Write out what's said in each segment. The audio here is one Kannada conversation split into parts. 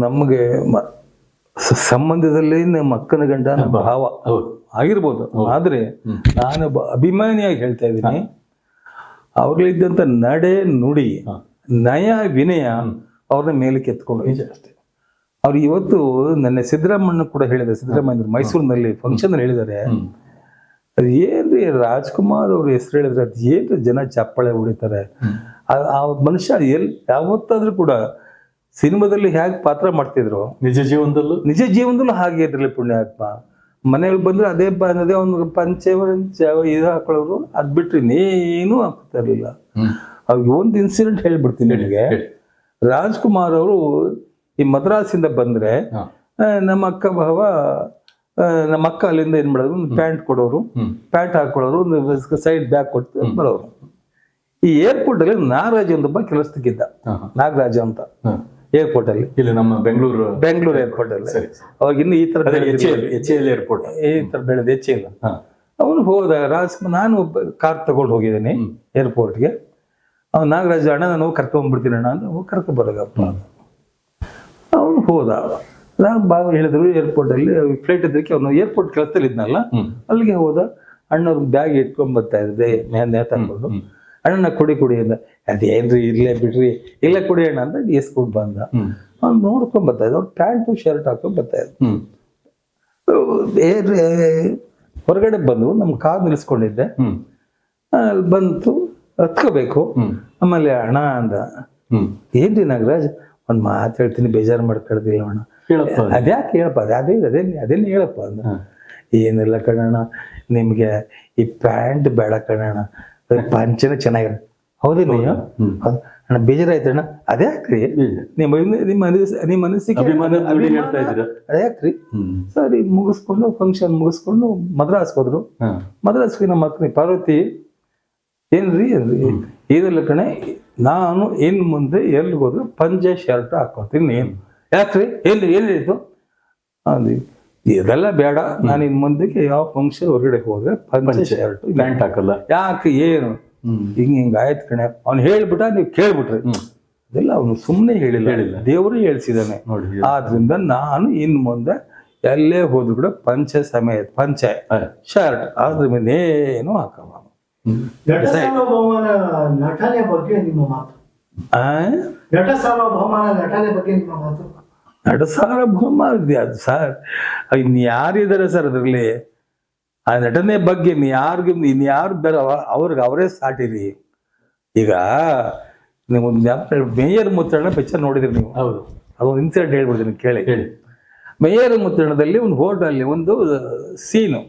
ನಮಗೆ ಸಂಬಂಧದಲ್ಲಿ ನಮ್ಮ ಅಕ್ಕನ ಗಂಡ ನಮ್ಮ ಭಾವ ಆಗಿರ್ಬೋದು. ಆದ್ರೆ ನಾನು ಅಭಿಮಾನಿಯಾಗಿ ಹೇಳ್ತಾ ಇದ್ದೀನಿ. ಅವ್ರಲ್ಲಿದ್ದಂಥ ನಡೆ ನುಡಿ ನಯ ವಿನಯ ಅವ್ರನ್ನ ಮೇಲೆ ಅಷ್ಟೇ. ಅವ್ರು ಇವತ್ತು ನನ್ನ ಸಿದ್ದರಾಮಣ್ಣ ಕೂಡ ಹೇಳಿದ್ದಾರೆ. ಸಿದ್ದರಾಮಯ್ಯ ಮೈಸೂರಿನಲ್ಲಿ ಫಂಕ್ಷನ್ ಹೇಳಿದ್ದಾರೆ. ಅದು ಏನ್ರಿ ರಾಜ್ಕುಮಾರ್ ಅವ್ರ ಹೆಸರು ಹೇಳಿದ್ರೆ ಅದು ಏನ್ರಿ ಜನ ಚಪ್ಪಾಳೆ ಹೊಡಿತಾರೆ. ಆ- ಆ ಮನುಷ್ಯ ಎಲ್ ಯಾವತ್ತಾದ್ರೂ ಕೂಡ ಸಿನಿಮಾದಲ್ಲಿ ಹೇಗೆ ಪಾತ್ರ ಮಾಡ್ತಿದ್ರು? ನಿಜ ಜೀವನದಲ್ಲೂ? ನಿಜ ಜೀವನದಲ್ಲೂ ಹಾಗೆ ಇದ್ರಲ್ಲಿ ಪುಣ್ಯಾತ್ಮ. ಮನೆಯಲ್ಲಿ ಬಂದ್ರೆ ಅದೇ ಅದೇ ಒಂದು ಪಂಚೆ ಇದು ಹಾಕೊಳ್ಳೋರು ಅದ್ ಬಿಟ್ರೆ ಇನ್ನೇನು ಹಾಕ್ತಾ ಇರ್ಲಿಲ್ಲ. ಅವ್ರಿಗೆ ಒಂದು ಇನ್ಸಿಡೆಂಟ್ ಹೇಳ್ಬಿಡ್ತೀನಿ ನಿಮಗೆ. ರಾಜ್ಕುಮಾರ್ ಅವರು ಈ ಮದ್ರಾಸಿಂದ ಬಂದ್ರೆ. ನಮ್ಮ ಅಕ್ಕ ಭಾವ ನಮ್ಮ ಅಕ್ಕ ಅಲ್ಲಿಂದ ಏನ್ ಮಾಡೋದು ಒಂದು ಪ್ಯಾಂಟ್ ಕೊಡೋರು ಪ್ಯಾಂಟ್ ಹಾಕೊಳ್ಳೋರು ಒಂದು ಸೈಡ್ ಬ್ಯಾಗ್ ಕೊಟ್ಟು ಬರೋರು. ಈ ಏರ್ಪೋರ್ಟ್ ಅಲ್ಲಿ ನಾಗರಾಜ್ ಒಂದೊಬ್ಬ ಹಾ. ನಾಗರಾಜ ಅಂತ. ಏರ್ಪೋರ್ಟ್ ಅಲ್ಲಿ. ಇಲ್ಲಿ ನಮ್ಮ ಬೆಂಗಳೂರು ಬೆಂಗಳೂರು ಏರ್ಪೋರ್ಟ್ ಅಲ್ಲಿ. ಸರಿ ಅವಾಗ ಇನ್ನು ಈ ತರ ಎಚ್. ಎಲ್ ಏರ್ಪೋರ್ಟ್ ಈ ತರ ಬೆಳೆದ ಹೆಚ್ಚಿಲ್ಲ ಹಾ. ಅವನು ಹೋದ ರಾಜ್ ನಾನು ಕಾರ್ ತಗೊಂಡು ಹೋಗಿದ್ದೀನಿ. ಏರ್ಪೋರ್ಟ್ಗೆ ಅವ್ನು ನಾಗರಾಜ ಅಣ್ಣ ನಾನು ಹೋಗಿ ಕರ್ಕೊಂಡ್ಬಿಡ್ತೀನಿ ಅಣ್ಣ ಅಂದ್ರೆ ಹೋಗಿ ಕರ್ಕೊ ಬರಗಪ್ಪ ಅವನು ಹೋದ. ನಾನು ಬಾ ಹೇಳಿದ್ರು ಏರ್ಪೋರ್ಟ್ ಅಲ್ಲಿ ಫ್ಲೈಟ್ ಇದ್ದಕ್ಕೆ ಅವನು ಏರ್ಪೋರ್ಟ್ ಕೆಲಸದಲ್ಲಿ ಇದ್ನಲ್ಲ ಅಲ್ಲಿಗೆ ಹೋದ. ಅಣ್ಣವ್ರ ಬ್ಯಾಗ್ ಇಟ್ಕೊಂಡ್ ಬರ್ತಾ ಇದ್ದೆ. ನೇತಾಡ್ಕೊಂಡು ಹ್ಮ್. ಅಣ್ಣನ ಕುಡಿ ಕುಡಿ ಅಂದ ಅದೇನ್ರಿ ಇರ್ಲೇ ಬಿಡ್ರಿ ಇಲ್ಲ ಕುಡಿ ಅಣ್ಣ ಅಂತ ಇಸ್ಕೊಂಡ್ ಬಂದ ಅವ್ನ್ ನೋಡ್ಕೊಂಡ್ ಬರ್ತಾ ಇದ್ದ ಅವ್ರು ಪ್ಯಾಂಟು ಶರ್ಟ್ ಹಾಕೊಂಡ್ ಬರ್ತಾ ಇದ್ದ. ಹೊರಗಡೆ ಬಂದು ನಮ್ ಕಾರ್ ನಿಲ್ಸ್ಕೊಂಡಿದ್ದೆ. ಅಲ್ಲಿ ಬಂತು ಹತ್ಕೋಬೇಕು. ಆಮೇಲೆ ಅಣ್ಣ ಅಂದ. ಏನ್ರಿ ನಾಗರಾಜ್ ಒಂದ್ ಮಾತು ಹೇಳ್ತೀನಿ ಬೇಜಾರು ಮಾಡ್ಕೊಳ್ದಿಲ್ಲ ಅಣ್ಣ ಅದ್ಯಾಕೆ ಹೇಳಪ್ಪ ಅದೇ ಅದೇ ಅದೇ ಅದೇನು ಹೇಳಪ್ಪ ಅಂದ. ಏನಿಲ್ಲ ಕಣಣ್ಣ ನಿಮ್ಗೆ ಈ ಪ್ಯಾಂಟ್ ಬೇಡ ಕಣಣ್ಣ ಪಂಚನೆ ಚೆನ್ನಾಗಿರ ಹೌದೇನು ಅಣ್ಣ ಬೇಜಾರಾಯ್ತಣ್ಣ? ಅದ್ಯಾಕ್ರಿ ನಿಮ್ಮ ನಿಮ್ಮ ಅನಿಸ್- ನಿಮ್ಮ ಮನಸ್ಸಿಗೆ ಅದೇ ಹ್ಮ್. ಸರಿ ಮುಗಿಸ್ಕೊಂಡು ಫಂಕ್ಷನ್ ಮುಗಿಸ್ಕೊಂಡು ಮದ್ರಾಸ್ ಹೋದ್ರು. ಮದ್ರಾಸ್ ಮದ್ರಾಸ್ಗೆ ನಮ್ಮ ಅಕ್ಕನಿ ಪಾರ್ವತಿ ಏನ್ರಿ? ಏನ್ರಿ? ಏನಿಲ್ಲ ಕಣೆ ನಾನು ಇನ್ ಮುಂದೆ ಎಲ್ಲಿ ಹೋದ್ರು ಪಂಚೆ ಶರ್ಟ್ ಹಾಕೋತೀನಿ ಏನು ಯಾಕ್ರಿ? ಎಲ್ಲಿ ಎಲ್ಲಿತ್ತು ಅಂದ್ವಿ ಇದೆಲ್ಲ ಬೇಡ. ನಾನು ಇನ್ ಮುಂದಕ್ಕೆ ಯಾವ ಫಂಕ್ಷನ್ ಹೊರಗಡೆ ಹೋದ್ರೆ ಪಂಚೆ ಶರ್ಟ್ ಪ್ಯಾಂಟ್ ಹಾಕಲ್ಲ. ಯಾಕೆ ಏನು? ಹಿಂಗ ಹಿಂಗ ಹಿಂಗ್ ಆಯ್ತು ಕಣೆ. ಅವ್ನು ಹೇಳ್ಬಿಟ್ಟ ನೀವು ಕೇಳ್ಬಿಟ್ರಿ. ಹ್ಮ್. ಅದೆಲ್ಲ ಅವನು ಸುಮ್ಮನೆ ಹೇಳಿಲ್ಲ. ಹೇಳಿಲ್ಲ. ದೇವರು ಹೇಳ್ಸಿದಾನೆ ನೋಡಿ ಆದ್ರಿಂದ ನಾನು ಇನ್ ಮುಂದೆ ಎಲ್ಲೇ ಹೋದ್ರು ಕೂಡ ಪಂಚೆ ಸಮೇತ ಪಂಚೆ ಶರ್ಟ್ ಅದ್ರ ಮೇಲೆ ಏನು ಹಾಕಲ್ಲ ನಟನೆ ಬಗ್ಗೆ ನಿಮ್ಮ ಮಾತು. ಆ? ನಟ ಸಾರ್ವಭೌಮನ ನಟನೆ ಬಗ್ಗೆ ನಿಮ್ಮ ಮಾತು. ಎರಡು ಸಾವಿರ ಭೂಮ ಇದೆ ಅದು ಸರ್. ಇನ್ಯಾರಿದ್ದಾರೆ ಸರ್ ಅದರಲ್ಲಿ? ಆ ನಟನೆ ಬಗ್ಗೆ ಇನ್ನು ಯಾರಿಗೂ ಇನ್ ಯಾರು ಬೇರೆ ಅವ್ರಿಗೆ ಅವರೇ ಸಾಟಿರಿ. ಈಗ ನೀವು ಮೇಯರ್ ಮುತ್ರಣ ಪಿಕ್ಚರ್ ನೋಡಿದ್ರಿ ನೀವು? ಹೌದು. ಅದೊಂದು ಇನ್ಸಿಡೆಂಟ್ ಹೇಳ್ಬಿಡ್ತೀನಿ ಕೇಳಿ. ಹೇಳಿ. ಮೇಯರ್ ಮುತ್ರಣದಲ್ಲಿ ಒಂದು ಹೋಟೆಲ್ ಒಂದು ಸೀನು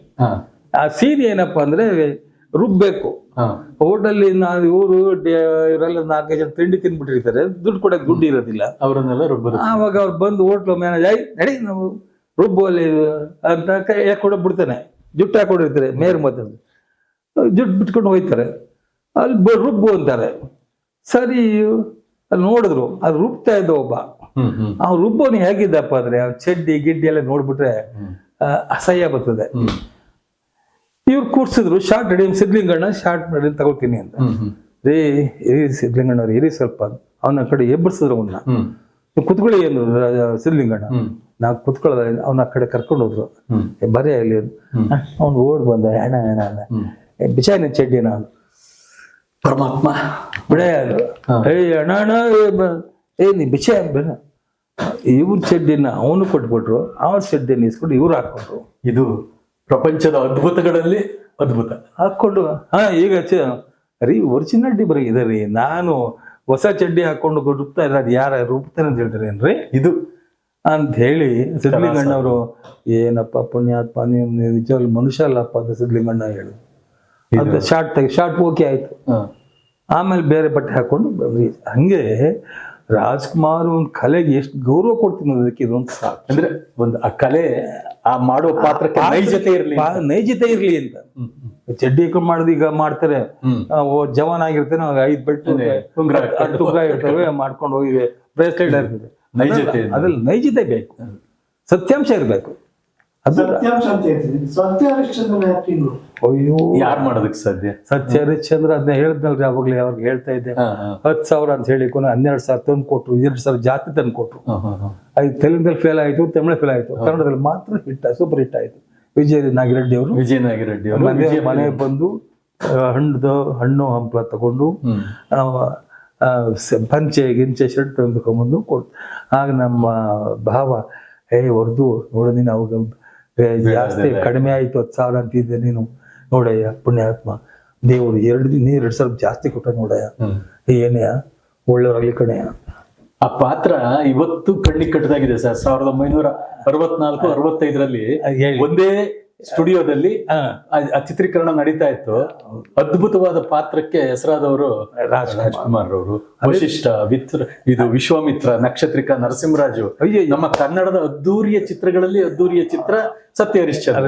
ಆ ಸೀನ್ ಏನಪ್ಪಾ ಅಂದ್ರೆ ರುಬ್ಬೇಕು. ಹೋಟೆಲ್ ನಾವು ಇವರು ಇವರೆಲ್ಲ ನಾಲ್ಕೈದು ಜನ ತಿಂಡಿ ತಿನ್ಬಿಟ್ಟಿರ್ತಾರೆ. ದುಡ್ಡು ಕೊಡಕ್ಕೆ ದುಡ್ಡು ಇರೋದಿಲ್ಲ. ಅವರನ್ನೆಲ್ಲ ರುಬ್ಬರು ಆವಾಗ ಅವ್ರು ಬಂದು ಹೋಟ್ಲು ಮ್ಯಾನೇಜ್ ಆಯ್ ನಡಿ ನಾವು ರುಬ್ಬುವಲ್ಲಿ ಅಂತ ಕೈ ಕೊಡ ಬಿಡ್ತಾನೆ. ಜುಟ್ಟು ಹಾಕೊಂಡಿರ್ತಾರೆ ಮೇರ್ ಮತ್ತೆ ಜುಟ್ಟು ಬಿಟ್ಕೊಂಡು ಹೋಯ್ತಾರೆ. ಅಲ್ಲಿ ರುಬ್ಬು ಅಂತಾರೆ. ಸರಿ ಅಲ್ಲಿ ನೋಡಿದ್ರು ಅದು ರುಬ್ತಾ ಇದ್ದ ಒಬ್ಬ. ಅವ್ನು ರುಬ್ಬೋನು ಹೇಗಿದ್ದಪ್ಪ ಅಂದ್ರೆ ಅವ್ನ್ ಚಡ್ಡಿ ಗಿಡ್ಡಿ ಎಲ್ಲ ನೋಡ್ಬಿಟ್ರೆ. ಅಸಹ್ಯ ಬರ್ತದೆ. ಇವ್ರು ಕೂರ್ಸಿದ್ರು shot ready Sidlinganna shot ready ತಗೋತೀನಿ ಅಂತ. ರೀ ಇರಿ ಸಿದ್ಲಿಂಗಣ್ಣವ್ರು ಇರಿ ಸ್ವಲ್ಪ ಅವನ ಕಡೆ ಎಬ್ಬರ್ಸಿದ್ರು ಅವನ್ನ ನೀವು ಕುತ್ಕೊಳ್ಳಿ ಏನು ಸಿದ್ಲಿಂಗಣ್ಣ ನಾ ಕುತ್ಕೊಳ್ಳೋದ ಅವನ ಆ ಕಡೆ ಕರ್ಕೊಂಡು ಹೋದ್ರು. ಬರೀ ಆಗಲಿ. ಅವ್ನು ಓಡ್ ಬಂದ ಹೆಣ ಹೆಣ ಅಂದ ಬಿಚಾಯ್ನ ಚಡ್ಡಿ ನಾನು ಪರಮಾತ್ಮ. ಬಿಡೇ ಅದು. ಏ ಅಣ್ಣ ಅಣ್ಣ ಏ, ನೀ ಬಿಚಾಯ ಬೇಡ ಇವ್ರ ಚಡ್ಡಿನ ಅವನು ಕೊಟ್ಬಿಟ್ರು ಅವ್ರ ಚಡ್ಡಿನ ಇಸ್ಕೊಂಡು ಇವ್ರು ಹಾಕೊಂಡ್ರು ಇದು ಪ್ರಪಂಚದ ಅದ್ಭುತಗಳಲ್ಲಿ ಅದ್ಭುತ. ಹಾಕೊಂಡು ಹಾ ಈಗ ಚ- ರೀ ಒರಿಜಿನಾಲಿಟಿ ಬರೀ ಇದೆ ರೀ. ನಾನು ಹೊಸ ಚಡ್ಡಿ ಹಾಕೊಂಡು ರೂಪ್ತಾ ಇಲ್ಲ ಅದು ಯಾರ? ರೂಪ್ತಾರೆ ಅಂತ ಹೇಳ್ತಾರೆ ಏನ್ರಿ? ಇದು. ಅಂತ ಹೇಳಿ ಸಿದ್ಲಿಂಗಣ್ಣವರು ಏನಪ್ಪ ಪುಣ್ಯಾತ್ಮ ನೀವು ನಿಜವಾಗ್ಲು ಮನುಷ್ಯ ಅಲ್ಲಪ್ಪ ಅಂತ ಸಿದ್ಲಿಂಗಣ್ಣ ಹೇಳು. ಅಂತ ಶಾರ್ಟ್ ತೆಗಿ ಶಾರ್ಟ್ ಓಕೆ ಆಯ್ತು. ಆಮೇಲೆ ಬೇರೆ ಬಟ್ಟೆ ಹಾಕೊಂಡು ಬರ್ರಿ ಹಂಗೆ ರಾಜ್ಕುಮಾರ್ ಒಂದು ಕಲೆಗೆ ಎಷ್ಟು ಗೌರವ ಕೊಡ್ತೀನಿ ಅದಕ್ಕೆ ಇದೊಂದು ಸಾಕು ಅಂದ್ರೆ ಒಂದು ಆ ಕಲೆ ಆ ಮಾಡೋ ಪಾತ್ರಕ್ಕೆ ನೈಜತೆ ಇರ್ಲಿ ನೈಜತೆ ಇರ್ಲಿ ಅಂತ. ಚಡ್ಡಿ ಹಾಕೊಂಡು ಮಾಡಿದ್ ಈಗ ಮಾಡ್ತಾರೆ. ಹ್ಮ್. ಓ ಜವಾನ್ ಆಗಿರ್ತೇನೆ ಅವಾಗ ಐದ್ ಬೆಟ್ಟು ತುಂಗ ಇರ್ತವೆ ಮಾಡ್ಕೊಂಡು ಹೋಗಿ ಬ್ರೇಸ್ಲೆಟ್ ಇರ್ತದೆ ನೈಜತೆ ಅದ್ರಲ್ಲಿ ನೈಜತೆ ಬೇಕು. ಸತ್ಯಾಂಶ ಇರಬೇಕು. ಅಯ್ಯೋ. ಯಾರು ಮಾಡೋದಕ್ಕೆ ಸಾಧ್ಯ? ಸತ್ಯ ಹರಿಶ್ಚಂದ್ರ ಅದನ್ನ ಹೇಳಿದ್ನಲ್ರಿ ಅವಾಗಲೇ ಅವ್ರಿಗೆ ಹೇಳ್ತಾ ಇದ್ದೆ. ಹತ್. ಹತ್ತು ಸಾವಿರ ಅಂತ ಹೇಳಿ ಕೊನೆ ಹನ್ನೆರಡು ಸಾವಿರ ತಂದು ಕೊಟ್ರು ಎರಡು ಸಾವಿರ ಜಾತಿ ತಂದು ಕೊಟ್ರು. ಅದು ತೆಲುಗಿನಲ್ಲಿ ಫೇಲ್ ಆಯಿತು ತಮಿಳು ಫೇಲ್ ಆಯಿತು ಕನ್ನಡದಲ್ಲಿ ಮಾತ್ರ ಹಿಟ್ ಸೂಪರ್ ಹಿಟ್ ಆಯಿತು. ವಿಜಯ ನಾಗಿರೆಡ್ಡಿ ಅವರು. ವಿಜಯ ನಾಗಿರೆಡ್ಡಿ ಅವರು ಮನೆ ಮನೆ ಬಂದು ಹಣ್ಣು ಹಣ್ಣು ಹಂಪಲ ತಗೊಂಡು ಪಂಚೆ ಗಿಂಚೆ ಶರ್ಟ್ ತಂದುಕೊಂಬಂದು ಕೊಡ್ ಆಗ ನಮ್ಮ ಭಾವ ಏ ಹೊರ್ದು ನೋಡೋದಿನ ಅವಾಗ ಜಾಸ್ತಿ ಕಡಿಮೆ ಆಯ್ತು ಹತ್ತು ಸಾವಿರ ಅಂತಿದ್ದೆ ನೀನು. ನೋಡಯ್ಯ ಪುಣ್ಯಾತ್ಮ. ದೇವರು ಎರಡು ದಿನ ನೀರು ಎರಡು ಸಾವಿರ ಜಾಸ್ತಿ ಕೊಟ್ಟ ನೋಡಯ್ಯ. ಏನೇ ಏನೆಯ ಕಣೆಯ ಆ ಪಾತ್ರ ಇವತ್ತು ಕಣ್ಣಿಗೆ ಕಟ್ಟದಾಗಿದೆ ಸರ್. ಸಾವಿರದ ಒಂಬೈನೂರ ಅರವತ್ನಾಲ್ಕು ಅರವತ್ತೈದರಲ್ಲಿ ಒಂದೇ ಸ್ಟುಡಿಯೋದಲ್ಲಿ ಆ- ಚಿತ್ರೀಕರಣ ನಡೀತಾ ಇತ್ತು. ಅದ್ಭುತವಾದ ಪಾತ್ರಕ್ಕೆ ಹೆಸರಾದವರು ರಾಜ್ಕುಮಾರ್. ಅವರು. ವಶಿಷ್ಠ ವಿತ್ರ ಇದು ವಿಶ್ವಾಮಿತ್ರ ನಕ್ಷತ್ರಿಕ ನರಸಿಂಹರಾಜು. ಅಯ್ಯೋ ನಮ್ಮ ಕನ್ನಡದ ಅದ್ದೂರಿಯ ಚಿತ್ರಗಳಲ್ಲಿ ಅದ್ದೂರಿಯ ಚಿತ್ರ ಸತ್ಯ ಹರಿಶ್ಚಂದ್ರ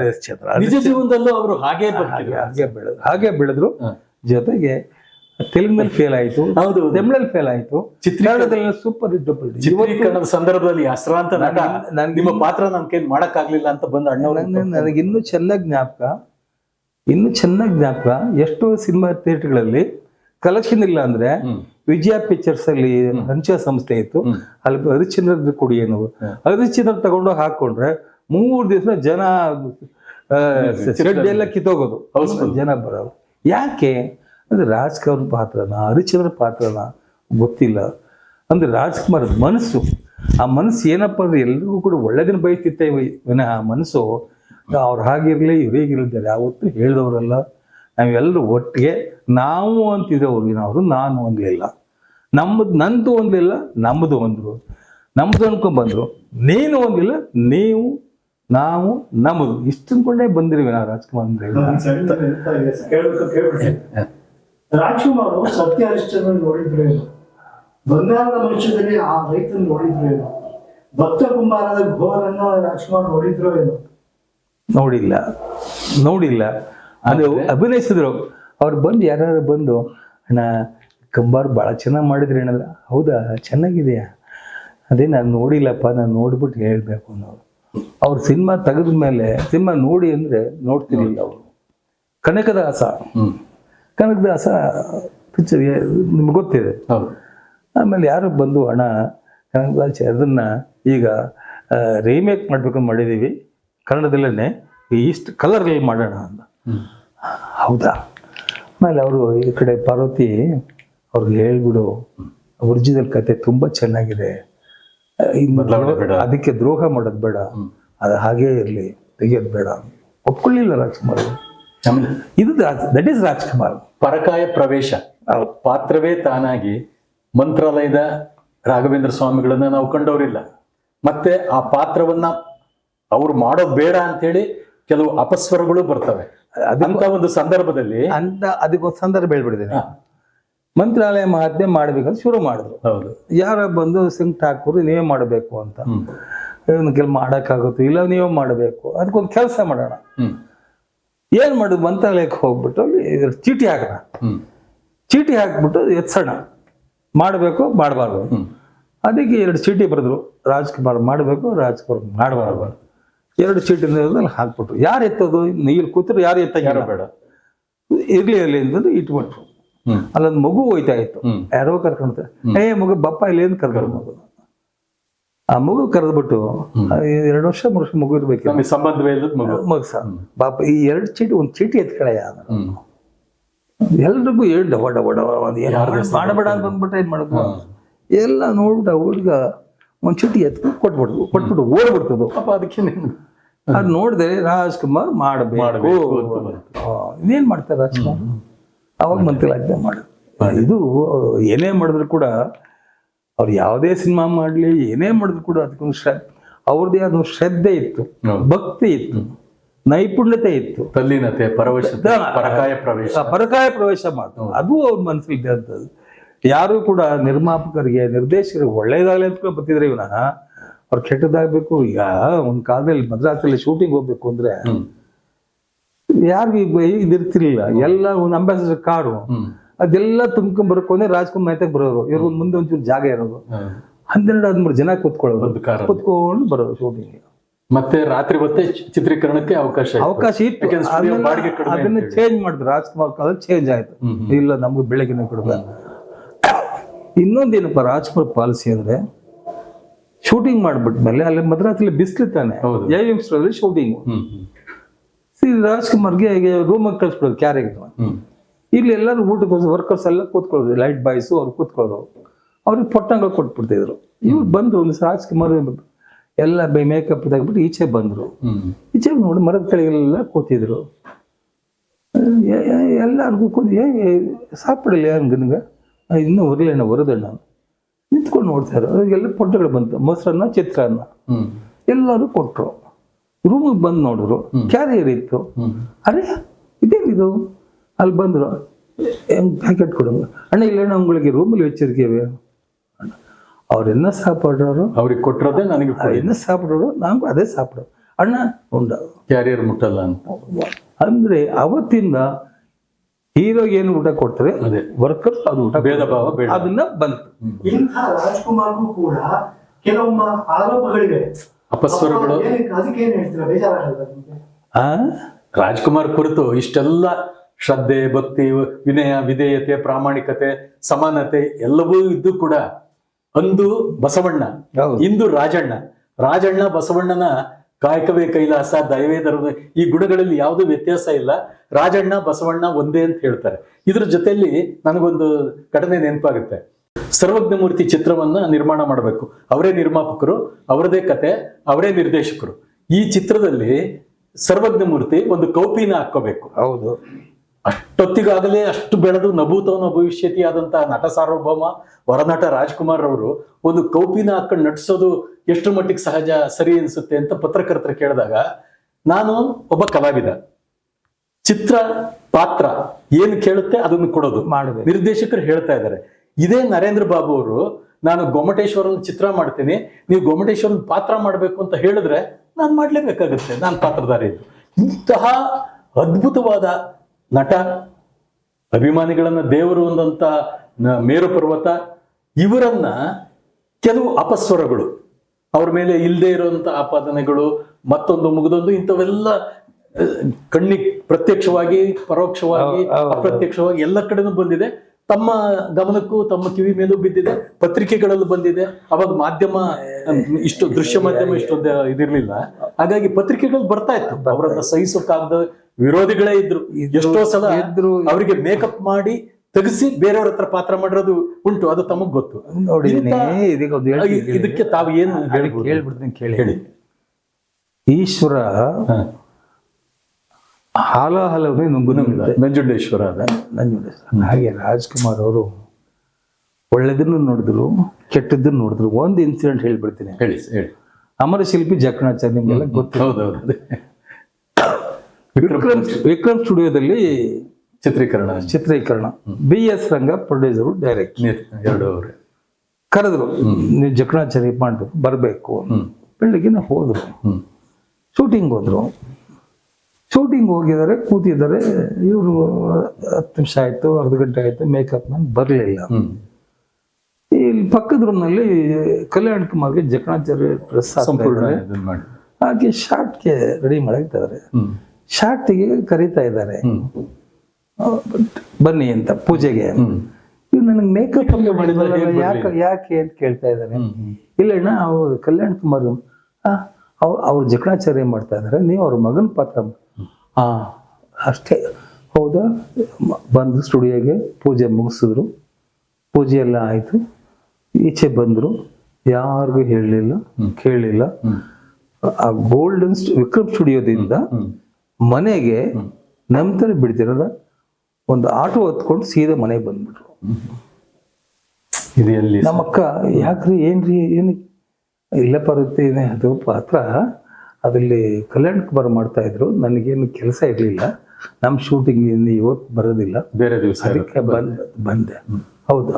ನಿಜ ಜೀವನದಲ್ಲೂ ಅವರು ಹಾಗೆ ಹಾಗೆ ಬೆಳೆದ್ರು. ಹಾಗೆ ಬೆಳೆದ್ರು. ಜೊತೆಗೆ ತೆಲುಗಿನಲ್ಲಿ ಫೇಲ್ ಆಯಿತು. ಹೌದು ತಮಿಳಲ್ಲಿ ಫೇಲ್ ಆಯಿತು. ಚಿತ್ರೀಕರಣ- ಸೂಪರ್ ಹಿಟ್ ಡಬಲ್ ಚಿತ್ರೀಕರಣದ ಸಂದರ್ಭದಲ್ಲಿ ಅಸ್ರಾಂತ ನಟ ನಿಮ್ಮ ಪಾತ್ರ ನನ್ ಕೈ ಮಾಡಕ್ ಆಗ್ಲಿಲ್ಲ ಅಂತ ಬಂದು ಅಣ್ಣವ್ರು ನನಗೆ ಇನ್ನೂ ಚೆನ್ನಾಗಿ ಜ್ಞಾಪಕ. ಇನ್ನೂ ಚೆನ್ನಾಗಿ ಜ್ಞಾಪಕ. ಎಷ್ಟೋ ಸಿನಿಮಾ ಥಿಯೇಟರ್ಗಳಲ್ಲಿ ಕಲೆಕ್ಷನ್ ಇಲ್ಲ ಅಂದ್ರೆ. ವಿಜಯ ಪಿಕ್ಚರ್ಸ್ ಅಲ್ಲಿ ಹಂಚ ಸಂಸ್ಥೆ ಇತ್ತು. ಅಲ್ಲಿ ಹರಿಶ್ಚಂದ್ರ ಕೊಡಿ ಏನು ಹರಿಶ್ಚಂದ್ರ ತಗೊಂಡು ಹಾಕೊಂಡ್ರೆ ಮೂರು ದಿವಸ ಜನ ಎಲ್ಲ ಕಿತ್ತೋಗೋದು. ಜನ ಬರೋದು ಯಾಕೆ? ಅಂದ್ರೆ ರಾಜ್ಕುಮಾರ್ ಪಾತ್ರನ ಹರಿಚಂದ್ರ ಪಾತ್ರನ ಗೊತ್ತಿಲ್ಲ. ಅಂದರೆ ರಾಜ್ಕುಮಾರ್ ಮನಸ್ಸು ಆ ಮನಸ್ಸು ಏನಪ್ಪ ಅಂದರೆ ಎಲ್ರಿಗೂ ಕೂಡ ಒಳ್ಳೇದನ್ನು ಬಯಸ್ತಿತ್ತೆ ವಿನಃ ಆ ಮನಸ್ಸು. ಅವ್ರು ಹಾಗಿರಲಿ ಇವ್ರು ಹೇಗಿರ್ಲಿದ್ದಾರೆ ಯಾವತ್ತೂ ಹೇಳಿದವರಲ್ಲ. ನಾವೆಲ್ಲರೂ ಒಟ್ಟಿಗೆ ನಾವು ಅಂತಿದ್ದವ್ರು ಅವರು ನಾನು ಅಂದಲಿಲ್ಲ. ನಮ್ಮದು ನಂದು ಒಂದಿಲ್ಲ ನಮ್ಮದು ಒಂದರು ನಮ್ಮದು ಅಂದ್ಕೊಂಬಂದರು ಬಂದ್ರು. ನೀನು ಒಂದಿಲ್ಲ ನೀವು ನಾವು ನಮ್ಮದು. ಇಷ್ಟು ಅನ್ಕೊಂಡೇ ಬಂದಿರುವೆ ನಾವು ರಾಜ್ಕುಮಾರ್ ಅಂದ್ರೆ ರಾಜ್ಕುಮಾರ್ ಅವರು ಸತ್ಯ ಹರಿಶ್ಚಂದ್ರ ನೋಡಿದ್ರು ಏನು ಬಂಗಾರದ ಮನುಷ್ಯದಲ್ಲಿ ಆ ರೈತನ ನೋಡಿದ್ರು ಏನು ಭಕ್ತ ಕುಂಬಾರದ ಘೋರನ್ನ ರಾಜ್ಕುಮಾರ್ ನೋಡಿದ್ರು ಏನು. ನೋಡಿಲ್ಲ. ನೋಡಿಲ್ಲ. ಅದು ಅಭಿನಯಿಸಿದ್ರು. ಅವ್ರು ಬಂದು ಯಾರು ಬಂದು ಅಣ್ಣ ಕಂಬಾರ್ ಭಾಳ ಚೆನ್ನಾಗಿ ಮಾಡಿದ್ರಿ ಏನಲ್ಲ ಹೌದಾ? ಚೆನ್ನಾಗಿದೆಯಾ? ಅದೇ ನಾನು ನೋಡಿಲ್ಲಪ್ಪ ನಾನು ನೋಡ್ಬಿಟ್ಟು ಹೇಳಬೇಕು ಅನ್ನೋರು. ಅವ್ರು ಸಿನಿಮಾ ತೆಗೆದ ಮೇಲೆ ಸಿನಿಮಾ ನೋಡಿ ಅಂದ್ರೆ ನೋಡ್ತಿರ್ಲಿಲ್ಲ ಅವರು. ಕನಕದಾಸ. ಕನಕದಾಸ ಪಿಕ್ಚರ್ ನಿಮ್ಗೆ ಗೊತ್ತಿದೆ. ಹೌದು. ಆಮೇಲೆ ಯಾರು ಬಂದು ಹಣ ಕನಕದಾಸ ಅದನ್ನು ಈಗ ರೀಮೇಕ್ ಮಾಡಬೇಕು ಮಾಡಿದ್ದೀವಿ ಕನ್ನಡದಲ್ಲೇ ಇಷ್ಟು ಕಲರಲ್ಲಿ ಮಾಡೋಣ ಅಂತ. ಹೌದಾ? ಆಮೇಲೆ ಅವರು ಈ ಕಡೆ ಪಾರ್ವತಿ ಅವ್ರಿಗೆ ಹೇಳ್ಬಿಡು ಒರಿಜಿನಲ್ ಕತೆ ತುಂಬ ಚೆನ್ನಾಗಿದೆ. ಅದಕ್ಕೆ ದ್ರೋಹ ಮಾಡೋದು ಬೇಡ. ಅದು ಹಾಗೇ ಇರಲಿ ತೆಗಿಯೋದು ಬೇಡ. ಒಪ್ಕೊಳ್ಳಿಲ್ಲ ರಾಜ್ಕುಮಾರ್ ಇದು ದಟ್ ಈಸ್ ರಾಜ್ಕುಮಾರ್. ಪರಕಾಯ ಪ್ರವೇಶ. ಆ ಪಾತ್ರವೇ ತಾನಾಗಿ ಮಂತ್ರಾಲಯದ ರಾಘವೇಂದ್ರ ಸ್ವಾಮಿಗಳನ್ನ ನಾವು ಕಂಡವರಿಲ್ಲ. ಮತ್ತೆ ಆ ಪಾತ್ರವನ್ನ ಅವ್ರು ಮಾಡೋದು ಬೇಡ ಅಂತೇಳಿ ಕೆಲವು ಅಪಸ್ವರಗಳು ಬರ್ತವೆ. ಅಂತ ಒಂದು ಸಂದರ್ಭದಲ್ಲಿ ಅಂತ ಅದಕ್ಕೊಂದು ಸಂದರ್ಭ ಹೇಳ್ಬಿಡಿದ್ದೇನೆ ಮಂತ್ರಾಲಯ ಮಾಧ್ಯಮ ಮಾಡ್ಬೇಕಂತ ಶುರು ಮಾಡಿದ್ರು. ಹೌದು. ಯಾರ ಬಂದು ಸಿಂಗ್ ಠಾಕೂರ್ ನೀವೇ ಮಾಡಬೇಕು ಅಂತ. ಇವ್ನು ಕೆಲ ಮಾಡೋಕ್ಕಾಗುತ್ತೆ ಇಲ್ಲ ನೀವೇ ಮಾಡಬೇಕು. ಅದಕ್ಕೊಂದು ಕೆಲಸ ಮಾಡೋಣ. ಏನು ಮಾಡೋದು ಮಂತ್ರಾಲಯಕ್ಕೆ ಹೋಗ್ಬಿಟ್ಟು ಅಲ್ಲಿ ಇದ್ರ ಚೀಟಿ ಹಾಕೋಣ ಚೀಟಿ ಹಾಕ್ಬಿಟ್ಟು ಎತ್ಸೋಣ. ಮಾಡಬೇಕು ಮಾಡಬಾರ್ದು. ಅದಕ್ಕೆ ಎರಡು ಚೀಟಿ ಬರೆದ್ರು. ರಾಜ್ಕುಮಾರ್ ಮಾಡಬೇಕು ರಾಜ್ಕುಮಾರ್ ಮಾಡಬಾರ್ದು ಎರಡು ಚೀಟಿ ಹಾಕ್ಬಿಟ್ರು. ಯಾರು ಎತ್ತೋದು? ಇಲ್ಲಿ ಕೂತ್ರು ಯಾರು ಎತ್ತ ಬೇಡ. ಇರ್ಲಿ ಇರ್ಲಿ ಅಂತಂದು ಇಟ್ಬಿಟ್ರು. ಅಲ್ಲೊಂದು ಮಗು ಹೋಯ್ತಾ ಇತ್ತು ಯಾರೋ ಕರ್ಕೊಂಡ್ತಾರೆ ಏ ಮಗು ಬಪ್ಪ ಇಲ್ಲಿ ಏನು ಕರ್ಕೊಂಡು ಮಗು ಆ ಮಗು ಕರೆದ್ಬಿಟ್ಟು ಎರಡು ವರ್ಷ ಮೂರು ವರ್ಷ ಮಗು ಇರ್ಬೇಕು ಸಂಬಂಧವೇ ಇಲ್ಲದ ಮಗು. ಮಗು ಪಾಪ ಬಾಪ ಈ ಎರಡು ಚೀಟಿ ಒಂದು ಚೀಟಿ ಎತ್ ಕಡೆ ಎಲ್ರಿಗೂ ಹೇಳಿ ಡವ ಡವ ಡವ ಒಂದು ಏನು ಮಾಡಬೇಡ ಅಂತ ಬಂದ್ಬಿಟ್ಟು ಏನು ಮಾಡೋದು ಎಲ್ಲ ನೋಡ್ಬಿಟ್ಟು ಹುಡುಗ ಒಂದು ಚೀಟಿ ಎತ್ಕೊಂಡು ಕೊಟ್ಬಿಡ್ತು ಕೊಟ್ಬಿಟ್ಟು ಓಡ್ಬಿಡ್ತದು. ಪಾಪ ಅದಕ್ಕೆ ಅದು ನೋಡಿದ್ರೆ ರಾಜ್ಕುಮಾರ್ ಮಾಡಬೇಕು. ಇನ್ನೇನು ಮಾಡ್ತಾರೆ ರಾಜ್ಕುಮಾರ್? ಅವಾಗ ಮಂತ್ರಾಲಯ ಮಾಡು ಇದು ಏನೇ ಮಾಡಿದ್ರು ಕೂಡ ಅವ್ರು ಯಾವುದೇ ಸಿನಿಮಾ ಮಾಡಲಿ ಏನೇ ಮಾಡಿದ್ರು ಕೂಡ ಅದಕ್ಕೊಂದು ಶ್ರದ್ಧೆ ಅವ್ರದ್ದೇ ಆದ ಶ್ರದ್ಧೆ ಇತ್ತು ಭಕ್ತಿ ಇತ್ತು ನೈಪುಣ್ಯತೆ ಇತ್ತು. ತಲ್ಲೀನತೆ ಪರವಶತೆ ಪರಕಾಯ ಪ್ರವೇಶ. ಪರಕಾಯ ಪ್ರವೇಶ ಮಾಡ್ತಾರೆ ಅದು ಅವ್ರ ಮನಸ್ಸಲ್ಲಿ ಇದ್ದಂಥದ್ದು ಯಾರು ಕೂಡ ನಿರ್ಮಾಪಕರಿಗೆ ನಿರ್ದೇಶಕರಿಗೆ ಒಳ್ಳೇದಾಗಲಿ ಅಂತ ಬರ್ತಿದ್ರೆ ಇವನ ಅವ್ರು ಕೆಟ್ಟದಾಗಬೇಕು ಈಗ ಒಂದು ಕಾಲದಲ್ಲಿ ಮದ್ರಾಸಲ್ಲಿ ಶೂಟಿಂಗ್ ಹೋಗ್ಬೇಕು ಅಂದ್ರೆ ಯಾರಿಗೂ ಇದಿರ್ತಿರ್ಲಿಲ್ಲ ಎಲ್ಲ ಒಂದು ಅಂಬಾಸಿಡರ್ ಕಾರು. ಅದೆಲ್ಲ ತುಂಬ್ಕೊಂಡ್ ಬರ್ಕೊಂಡೆ ರಾಜ್ಕುಮಾರ್ ಮೆಹತಾಗ್ ಬರೋರು. ಇವ್ರ ಮುಂದೆ ಒಂಚೂರು ಜಾಗ ಇರೋದು. ಹನ್ನೆರಡು ಹದಿಮೂರು ಜನ ಕೂತ್ಕೊಳ್ಳೋದು ಕೂತ್ಕೊಂಡು ಬರೋರು ಶೂಟಿಂಗ್. ಮತ್ತೆ ರಾತ್ರಿ ಮತ್ತೆ ಚಿತ್ರೀಕರಣಕ್ಕೆ ಅವಕಾಶ. ಅವಕಾಶ ಇತ್ತು. ಅದನ್ನ ಚೇಂಜ್ ಮಾಡಿದ್ರು. ರಾಜ್ಕುಮಾರ್ ಕಾಲ ಚೇಂಜ್ ಆಯ್ತು. ಇಲ್ಲ ನಮ್ಗೆ ಬೆಳಗಿನ ಕೊಡ್ಬೇಕು ಇನ್ನೊಂದೇನಪ್ಪ ರಾಜ್ಕುಮಾರ್ ಪಾಲಿಸಿ ಅಂದ್ರೆ ಶೂಟಿಂಗ್ ಮಾಡ್ಬಿಟ್ಮೇಲೆ ಅಲ್ಲಿ ಮದ್ರಾಸಲ್ಲಿ ಎಂ ಅಲ್ಲಿ ಶೂಟಿಂಗ್ ರಾಜ್ಕುಮಾರ್ಗೆ ರೂಮ್ ಕಳ್ಸ್ಬಿಡೋದು ಕ್ಯಾರಿಗೆ ಇಲ್ಲಿ ಎಲ್ಲರೂ ಊಟಕ್ಕೋಸ್ಕರ ವರ್ಕರ್ಸ್ ಎಲ್ಲ ಕೂತ್ಕೊಳ್ಳೋದು ಲೈಟ್ ಬಾಯ್ಸು ಅವ್ರು ಕೂತ್ಕೊಳ್ಳೋದು. ಅವ್ರಿಗೆ ಪೊಟ್ಟಂಗ ಕೊಟ್ಬಿಡ್ತಿದ್ರು. ಇವ್ರು ಬಂದರು ಒಂದು ರಾಜ್ಕುಮಾರ್ ಎಲ್ಲ ಬೈ ಮೇಕಪ್ ತೆಗ್ಬಿಟ್ಟು ಈಚೆ ಬಂದರು. ಈಚೆ ನೋಡಿ ಮರದ ಕೆಳಗೆಲ್ಲ ಕೂತಿದ್ರು. ಎಲ್ಲರಿಗೂ ಕೂತಿ ಏ ಏ, ಸಾಪಿಡಲ್ಲ ನಿಂಗೆ ಇನ್ನೂ ಹೊರಲೇನ ಹೊರದಣ್ಣ ನಿಂತ್ಕೊಂಡು ನೋಡ್ತಾಯಿದ್ರು ಅವ್ರಿಗೆಲ್ಲ ಪೊಟ್ಟಗಳು ಬಂತು. ಮೊಸರನ್ನ ಚಿತ್ರಾನ್ನ. ಎಲ್ಲರೂ ಕೊಟ್ಟರು ರೂಮಿಗೆ ಬಂದು ನೋಡಿದ್ರು. ಕ್ಯಾರಿಯರ್ ಇತ್ತು. ಅರೆ ಇದೇನಿದು? ಅಲ್ಲಿ ಬಂದರು. ಪ್ಯಾಕೆಟ್ ಕೊಡೋದು ಅಣ್ಣ ಇಲ್ಲಣ್ಣ ಅವ್ಗಳಿಗೆ ರೂಮಲ್ಲಿ ಎಚ್ಚರಿಕೆ ಅವ್ರು ಎನ್ನ ಸಾಪಾಡ್ರೋರು ಅವ್ರಿಗೆ ಕೊಟ್ಟಿರೋದೇ ನನಗೆ ಎನ್ನ ಸಾಪಿಡೋರು ನಾವು ಅದೇ ಸಾಪಿಡೋರು ಅಣ್ಣ ಉಂಡ. ಕ್ಯಾರಿಯರ್ ಮುಟ್ಟಲ್ಲ ಅಂತ. ಅಂದರೆ ಅವತ್ತಿಂದ ಹೀರೋ ಏನು ಊಟ ಕೊಡ್ತಾರೆ? ಅದೇ. ವರ್ಕರ್ಸ್ ಅದು ಊಟ ಭೇದ ಭಾವ ಬೇಡ ಅದನ್ನ ಬಂತು. ಇಂಥ ರಾಜ್ಕುಮಾರ್ಗೂ ಕೂಡ ಕೆಲವೊಮ್ಮ ಆರೋಪಗಳಿವೆ. ಅಪಸ್ವರಗಳು. ಅದಕ್ಕೆ ಏನು ಹೇಳ್ತೀರಾ? ಬೇಜಾರಾಗಲ್ಲ ರಾಜ್ಕುಮಾರ್ ಕುರಿತು ಇಷ್ಟೆಲ್ಲ ಶ್ರದ್ಧೆ ಭಕ್ತಿ ವಿನಯ ವಿಧೇಯತೆ ಪ್ರಾಮಾಣಿಕತೆ ಸಮಾನತೆ ಎಲ್ಲವೂ ಇದ್ದು ಕೂಡ ಅಂದು ಬಸವಣ್ಣ ಇಂದು ರಾಜಣ್ಣ. ರಾಜಣ್ಣ ಬಸವಣ್ಣನ ಕಾಯಕವೇ ಕೈಲಾಸ ದಯವೇ ಧರ್ಮ ಈ ಗುಣಗಳಲ್ಲಿ ಯಾವುದೂ ವ್ಯತ್ಯಾಸ ಇಲ್ಲ. ರಾಜಣ್ಣ ಬಸವಣ್ಣ ಒಂದೇ ಅಂತ ಹೇಳ್ತಾರೆ. ಇದ್ರ ಜೊತೆಯಲ್ಲಿ ನನಗೊಂದು ಘಟನೆ ನೆನಪಾಗುತ್ತೆ. ಸರ್ವಜ್ಞಮೂರ್ತಿ ಚಿತ್ರವನ್ನ ನಿರ್ಮಾಣ ಮಾಡಬೇಕು. ಅವರೇ ನಿರ್ಮಾಪಕರು ಅವರದೇ ಕತೆ ಅವರೇ ನಿರ್ದೇಶಕರು. ಈ ಚಿತ್ರದಲ್ಲಿ ಸರ್ವಜ್ಞಮೂರ್ತಿ ಒಂದು ಕೌಪಿನ ಹಾಕೋಬೇಕು ಹೌದು. ಅಷ್ಟೊತ್ತಿಗಾಗಲೇ ಅಷ್ಟು ಬೆಳೆದು ನಭೂತವನ ಭವಿಷ್ಯತಿ ನಟ ಸಾರ್ವಭೌಮ ವರನಟ ರಾಜ್ಕುಮಾರ್ ಅವರು ಒಂದು ಕೌಪಿನ ಹಾಕೊಂಡು ನಟಿಸೋದು ಎಷ್ಟು ಮಟ್ಟಿಗೆ ಸಹಜ ಸರಿ ಅನಿಸುತ್ತೆ ಅಂತ ಪತ್ರಕರ್ತರು ಕೇಳಿದಾಗ ನಾನು ಒಬ್ಬ ಕಲಾವಿದ. ಚಿತ್ರ ಪಾತ್ರ ಏನು ಕೇಳುತ್ತೆ ಅದನ್ನು ಕೊಡೋದು. ಮಾಡುದು ನಿರ್ದೇಶಕರು ಹೇಳ್ತಾ ಇದ್ದಾರೆ. ಇದೇ ನರೇಂದ್ರ ಬಾಬು ಅವರು ನಾನು ಗೊಮಟೇಶ್ವರನ ಚಿತ್ರ ಮಾಡ್ತೀನಿ ನೀವು ಗೊಮಟೇಶ್ವರನ ಪಾತ್ರ ಮಾಡಬೇಕು ಅಂತ ಹೇಳಿದ್ರೆ ನಾನು ಮಾಡ್ಲೇಬೇಕಾಗುತ್ತೆ. ನಾನು ಪಾತ್ರಧಾರಿ. ಇಂತಹ ಅದ್ಭುತವಾದ ನಟ ಅಭಿಮಾನಿಗಳನ್ನ ದೇವರು ಅಂದಂತ ಮೇರು ಪರ್ವತ ಇವರನ್ನ ಕೆಲವು ಅಪಸ್ವರಗಳು ಅವ್ರ ಮೇಲೆ ಇಲ್ಲದೆ ಇರುವಂತ ಆಪಾದನೆಗಳು ಮತ್ತೊಂದು ಮುಗಿದೊಂದು ಇಂಥವೆಲ್ಲ ಕಣ್ಣಿಗೆ ಪ್ರತ್ಯಕ್ಷವಾಗಿ ಪರೋಕ್ಷವಾಗಿ. ಅಪ್ರತ್ಯಕ್ಷವಾಗಿ ಎಲ್ಲ ಕಡೆನೂ ಬಂದಿದೆ. ತಮ್ಮ ಗಮನಕ್ಕೂ ತಮ್ಮ ಕಿವಿ ಮೇಲೂ ಬಿದ್ದಿದೆ. ಪತ್ರಿಕೆಗಳಲ್ಲೂ ಬಂದಿದೆ. ಅವಾಗ ಮಾಧ್ಯಮ ಇಷ್ಟು ದೃಶ್ಯ ಮಾಧ್ಯಮ ಇಷ್ಟೊಂದು ಇದಿರ್ಲಿಲ್ಲ. ಹಾಗಾಗಿ ಪತ್ರಿಕೆಗಳು ಬರ್ತಾ ಇತ್ತು. ಅವರನ್ನ ಸಹಿಸೋಕಾಗದ ವಿರೋಧಿಗಳೇ ಇದ್ರು. ಎಷ್ಟೋ ಸಲ ಇದ್ರು. ಅವರಿಗೆ ಮೇಕಪ್ ಮಾಡಿ ತೆಗೆಸಿ ಬೇರೆಯವ್ರ ಹತ್ರ ಪಾತ್ರ ಮಾಡಿರೋದು ಉಂಟು ಅದು ತಮಗ್ ಗೊತ್ತು. ನೋಡಿ ಇದಕ್ಕೆ ತಾವು ಏನು ಹೇಳ್ಬಿಡ್ತೀನಿ ಕೇಳಿ. ಹೇಳಿ. ಈಶ್ವರ ಹಾಲ ಹಲವೇ ನುಂಗು ನಂಜುಂಡೇಶ್ವರ ಅದ ನಂಜುಂಡೇಶ್ವರ. ಹಾಗೆ ರಾಜ್ಕುಮಾರ್ ಅವರು ಒಳ್ಳೆದನ್ನು ನೋಡಿದ್ರು ಕೆಟ್ಟದ್ದನ್ನು ನೋಡಿದ್ರು. ಒಂದು ಇನ್ಸಿಡೆಂಟ್ ಹೇಳ್ಬಿಡ್ತೀನಿ. ಹೇಳಿ ಹೇಳಿ. ಅಮರ ಶಿಲ್ಪಿ ಜಕಣಾಚಾರ್ಯ ನಿಮ್ಗೆಲ್ಲ ಗೊತ್ತು ಹೌದೌದು. ವಿಕ್ರಮ್ ವಿಕ್ರಮ್ ಸ್ಟುಡಿಯೋದಲ್ಲಿ ಚಿತ್ರೀಕರಣ. ಚಿತ್ರೀಕರಣ. B S Ranga producer direct ಎರಡು ಅವರೇ. ಕರೆದ್ರು ನೀವು ಜಕಣಾಚಾರಿ ಮಾಡಬೇಕು ಬರಬೇಕು. ಬೆಳಿಗ್ಗೆ ಹೋದ್ರು. ಶೂಟಿಂಗ್ ಹೋದ್ರು. ಶೂಟಿಂಗ್ ಹೋಗಿದ್ದಾರೆ ಕೂತಿದ್ದಾರೆ. ಇವರು ಹತ್ತು ನಿಮಿಷ ಆಯ್ತು ಅರ್ಧ ಗಂಟೆ ಆಯ್ತು ಮೇಕಪ್ ಮ್ಯಾನ್ ಬರಲಿಲ್ಲ. ಇಲ್ಲಿ ಪಕ್ಕದ ರೂಮ್ನಲ್ಲಿ ಕಲ್ಯಾಣ್ ಕುಮಾರ್ಗೆ ಜಕಣಾಚಾರ್ಯ ಸಂಪೂರ್ಣ ಇದನ್ನ ಮಾಡಿ. ಹಾಗೆ ಶಾರ್ಟ್ಗೆ ರೆಡಿ ಮಾಡಾಕ್ತಿದ್ದಾರೆ ಶಾರ್ಟ್ಗೆ ಕರೀತಾ ಇದ್ದಾರೆ. ಬನ್ನಿ ಅಂತ ಪೂಜೆಗೆ. ಇವ್ ನನಗೆ ಮೇಕಪ್ ಯಾಕೆ ಯಾಕೆ ಅಂತ ಕೇಳ್ತಾ ಇದ್ದಾರೆ. ಹ್ಮ್. ಹ್ಮ್ ಇಲ್ಲ ಅಣ್ಣ ಅವ್ರು ಕಲ್ಯಾಣ್ ಕುಮಾರ್ ಅವ್ರು ಅವ್ರ ಜಕಣಾಚಾರ್ಯ ಮಾಡ್ತಾ ಇದ್ದಾರೆ. ನೀವು ಅವ್ರ ಮಗನ ಪಾತ್ರ ಹಾ ಅಷ್ಟೇ. ಹೌದಾ? ಬಂದು ಸ್ಟುಡಿಯೋಗೆ ಪೂಜೆ ಮುಗಿಸಿದ್ರು. ಪೂಜೆ ಎಲ್ಲ ಆಯಿತು. ಈಚೆ ಬಂದರು. ಯಾರಿಗೂ ಹೇಳಲಿಲ್ಲ ಕೇಳಲಿಲ್ಲ ಆ ಗೋಲ್ಡನ್ ವಿಕ್ರಮ್ ಸ್ಟುಡಿಯೋದಿಂದ ಮನೆಗೆ ನಂತರ ಬಿಡ್ತಿರೋದ ಒಂದು ಆಟೋ ಹೊತ್ಕೊಂಡು ಸೀದಾ ಮನೆಗೆ ಬಂದ್ಬಿಟ್ರು. ಇದು ಎಲ್ಲಿ ನಮ್ಮ ಅಕ್ಕ ಯಾಕ್ರಿ ಏನ್ರಿ ಏನು ಇಲ್ಲ ಪರುತ್ತೆ ಅದು ಪಾತ್ರ. ಅದರಲ್ಲಿ ಕಲ್ಯಾಣ ಕುಮಾರ್ ಮಾಡ್ತಾ ಇದ್ರು. ನನಗೇನು ಕೆಲಸ ಇರಲಿಲ್ಲ. ನಮ್ಮ ಶೂಟಿಂಗ್ ಇವತ್ತು ಬರೋದಿಲ್ಲ. ಬೇರೆ ದಿವಸ ಅದಕ್ಕೆ ಬಂದ್ ಬಂದೆ. ಹೌದು.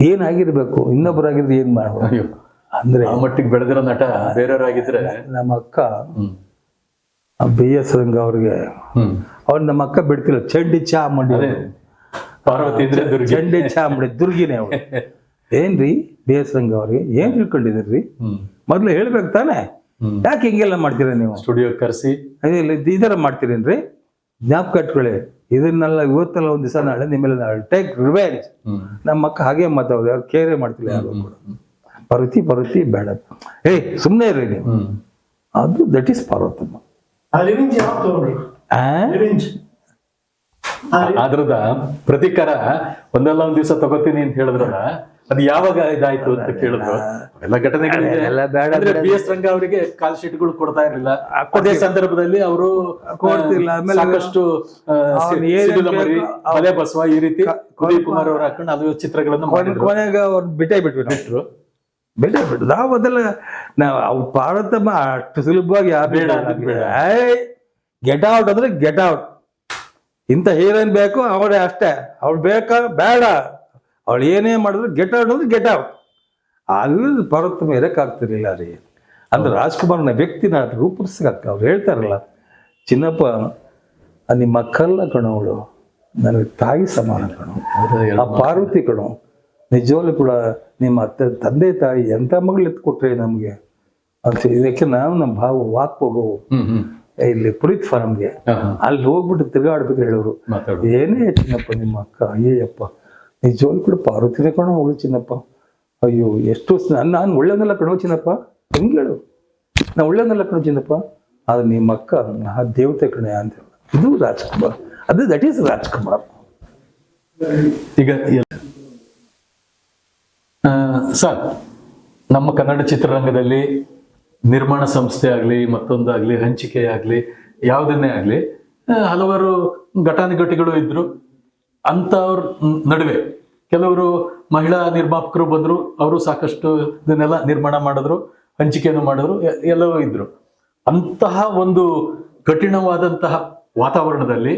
ಏನಾಗಿರ್ಬೇಕು? ಇನ್ನೊಬ್ಬರಾಗಿದ್ರೆ ಏನು ಮಾಡ್ಬೋದು? ಅಂದರೆ ಆ ಮಟ್ಟಿಗೆ ಬೆಳೆದಿರೋ ನಟ ಬೇರೆಯವರಾಗಿದ್ರೆ ನಮ್ಮ ಅಕ್ಕ ಬಿ ಎಸ್ ರಂಗ ಅವ್ರಿಗೆ. ಅವ್ರ ಅವ್ರು ನಮ್ಮ ಅಕ್ಕ ಬಿಡ್ತಿಲ್ಲ. ಚಂಡಿ ಚಾ ಮಂಡಿ ಪಾರ್ವತಿ ಚಂಡಿ ಚಾ ಮಾಡಿ ದುರ್ಗಿನೇ ಅವಳು ಏನ್ರಿ ಬಿ ಎಸ್ ರಂಗ ಅವ್ರಿಗೆ? ಏನ್ ತಿಳ್ಕೊಂಡಿದ್ರಿ ಮೊದ್ಲು ಹೇಳ್ಬೇಕು ತಾನೆ. ಯಾಕೆ ಹಿಂಗೆಲ್ಲ ಮಾಡ್ತೀರ ನೀವು? ಸ್ಟುಡಿಯೋ ಕರೆಸಿ. ಈ ಥರ ಮಾಡ್ತೀರೇನ್ರಿ? ಜ್ಞಾಪಕ ಇಟ್ಕೊಳ್ಳಿ ಇದನ್ನೆಲ್ಲ ಇವತ್ತೆಲ್ಲ ಒಂದು ದಿವಸ ನಾಳೆ ನಿಮ್ಮೆಲ್ಲ ನಾಳೆ ಟೇಕ್ ರಿವೆಂಜ್ ನಮ್ಮ ಅಕ್ಕ ಹಾಗೆ ಮಾತಾಡೋದು. ಯಾರು ಕೇರೇ ಮಾಡ್ತಿಲ್ಲ ಯಾರು ಕೂಡ. ಪರ್ವತಿ ಪರುತಿ ಬೇಡ. ಏಯ್ ಸುಮ್ಮನೆ ಇರ್ರಿ ನೀವು. ಅದು ದಟ್ ಈಸ್ ಪಾರ್ವತಮ್ಮ. ಅದ್ರದ ಪ್ರತಿಕಾರ ಒಂದಲ್ಲ ಒಂದ್ ದಿವಸ ತಗೋತೀನಿ ಅಂತ ಹೇಳಿದ್ರಲ್ಲ ಅದು ಯಾವಾಗ ಇದಾಯ್ತು ಅಂತ ಕೇಳಿದ್ರು. ಎಲ್ಲ ಘಟನೆಗಳಿದೆ. ಬಿ ಎಸ್ ರಂಗ ಅವರಿಗೆ ಕಾಲ್ ಶೀಟ್ಗಳು ಕೊಡ್ತಾ ಇರಲಿಲ್ಲ. ಅದೇ ಸಂದರ್ಭದಲ್ಲಿ ಅವರು ಕೊಡ್ತಿಲ್ಲ. ಆಮೇಲೆ ಸಾಕಷ್ಟು ಬಸವ ಈ ರೀತಿ ಕುಮಾರ್ ಅವರು ಹಾಕೊಂಡು ಅದು ಚಿತ್ರಗಳನ್ನು ಕೊನೆಗೆ ಅವ್ರು ಬಿಟ್ಟೇ ಬಿಟ್ಬಿಟ್ರು ಬೇಡ ಬೇಡ. ನಾವು ಅದೆಲ್ಲ ನಾವು ಅವ್ ಪಾರತಮ್ಮ ಅಷ್ಟು ಸುಲಭವಾಗಿ ಬೇಡ. ಗೆಟ್ ಔಟ್ ಅಂದ್ರೆ ಗೆಟ್ ಔಟ್ ಇಂಥ ಹೀರೋಯಿನ್ ಬೇಕು ಅವಳೇ ಅಷ್ಟೇ. ಅವಳು ಬೇಕಾ? ಬೇಡ. ಅವಳು ಏನೇ ಮಾಡಿದ್ರು ಗೆಟ್ ಔಟ್ ಅಂದ್ರೆ ಗೆಟ್ ಔಟ್ ಅಲ್ಲಿ ಪಾರ್ವತಮ್ಮ ಇರಕ್ಕಾಗ್ತಿರ್ಲಿಲ್ಲ ರೀ. ಅಂದ್ರೆ ರಾಜ್ಕುಮಾರ್ನ ವ್ಯಕ್ತಿನ ರೂಪಿಸ್ಕ ಅವ್ರು ಹೇಳ್ತಾರಲ್ಲ ಚಿನ್ನಪ್ಪ ನಿಮ್ಮ ಕಲ್ಲ ಕಣವಳು. ನನಗೆ ತಾಯಿ ಸಮಾನ ಕಣ ಆ ಪಾರ್ವತಿ ಕಣೋ ನಿಜವಾಗ್ಲೂ ಕೂಡ ನಿಮ್ಮ ಅತ್ತೆ ತಂದೆ ತಾಯಿ ಎಂಥ ಮಗಳು ಎತ್ಕೊಟ್ರೆ ನಮಗೆ? ಅಂತ ಇದಕ್ಕೆ ನಾವು ನಮ್ಮ ಭಾವ ವಾಕ್ ಹೋಗೋವು. ಇಲ್ಲಿ ಪುರಿತ್ ಹಾ. ಅಲ್ಲಿ ಹೋಗ್ಬಿಟ್ಟು ತಿರ್ಗಾಡ್ಬೇಕು ಹೇಳೋರು. ಏನೇ ಚಿನ್ನಪ್ಪ ನಿಮ್ಮ ಅಕ್ಕ ಅಯ್ಯಪ್ಪ ನಿಜವಾಗ್ಲೂ ಕೂಡ ಪಾರ್ವತಿನೇ ಕಣ ಅವಳು ಚಿನ್ನಪ್ಪ. ಅಯ್ಯೋ ಎಷ್ಟು ನಾನು ನಾನು ಕಣೋ ಚಿನ್ನಪ್ಪ. ಹೆಂಗೆ ಹೇಳು? ನಾ ಒಳ್ಳೆದಲ್ಲ ಕಣೋ ಚಿನ್ನಪ್ಪ. ಆದ್ರೆ ನಿಮ್ಮ ಅಕ್ಕ ನಾ ದೇವತೆ ಕಣೆ ಅಂತ. ಇದು ರಾಜ್ಕುಮಾರ್. ಅದು ದಟ್ ಈಸ್ ರಾಜ್ಕುಮಾರ್. ಈಗ ಸರ್, ನಮ್ಮ ಕನ್ನಡ ಚಿತ್ರರಂಗದಲ್ಲಿ ನಿರ್ಮಾಣ ಸಂಸ್ಥೆ ಆಗಲಿ ಮತ್ತೊಂದಾಗಲಿ ಹಂಚಿಕೆ ಆಗಲಿ, ಯಾವುದನ್ನೇ ಆಗಲಿ ಹಲವಾರು ಘಟಾನುಘಟಿಗಳು ಇದ್ರು. ಅಂಥವ್ರ ನಡುವೆ ಕೆಲವರು ಮಹಿಳಾ ನಿರ್ಮಾಪಕರು ಬಂದರು, ಅವರು ಸಾಕಷ್ಟು ಇದನ್ನೆಲ್ಲ ನಿರ್ಮಾಣ ಮಾಡಿದ್ರು ಹಂಚಿಕೆಯನ್ನು ಮಾಡಿದ್ರು ಎಲ್ಲವೂ ಇದ್ರು. ಅಂತಹ ಒಂದು ಕಠಿಣವಾದಂತಹ ವಾತಾವರಣದಲ್ಲಿ